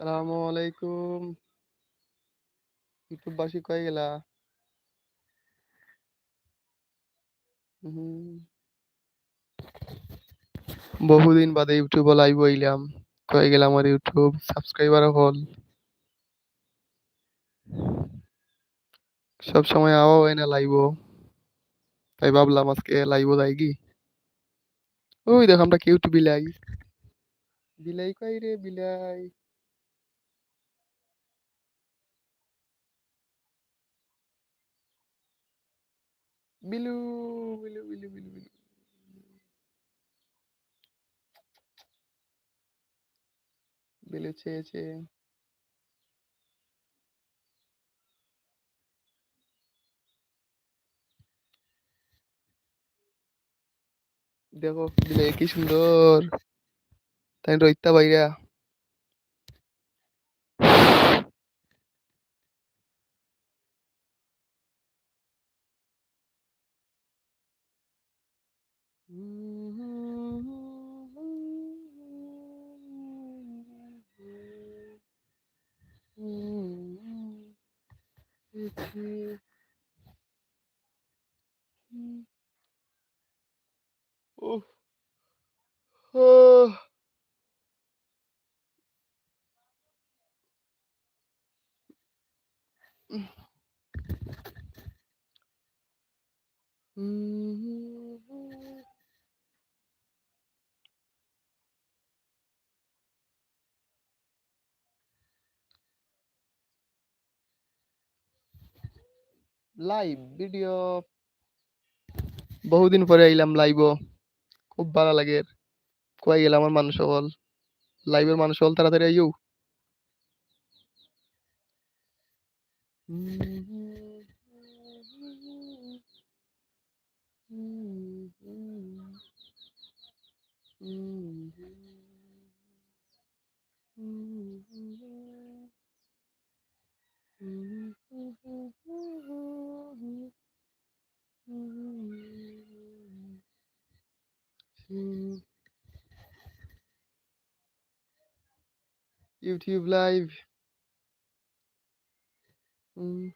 আসসালামু আলাইকুম। ইউটিউববাসী কই গেলা? হুম। বহুদিন বাদে ইউটিউবে লাইভ হইলাম। কই গেল আমার ইউটিউব সাবস্ক্রাইবার হল। সবসময় আওয়া হয় না লাইভও। তাই ভাবলাম আজকে লাইভও যাই কি? ওই দেখো আমরা কিউট বিলাই। বিলাই কই রে বিলাই? বিলু, বিলু, বিলু, বিলু, বিলু। বিলু চেয়েছে। দেখো বিলাই কি সুন্দর। তাই রইত্যা বাইরা। Oh. Mm-hmm. Live video. বহুদিন পরে আইলাম লাইভও। খুব ভালো লাগে। কই গেল আমার মানুষ সকল? লাইভের মানুষ সকল তাড়াতাড়ি আইও। Hmm. YouTube live. Mm.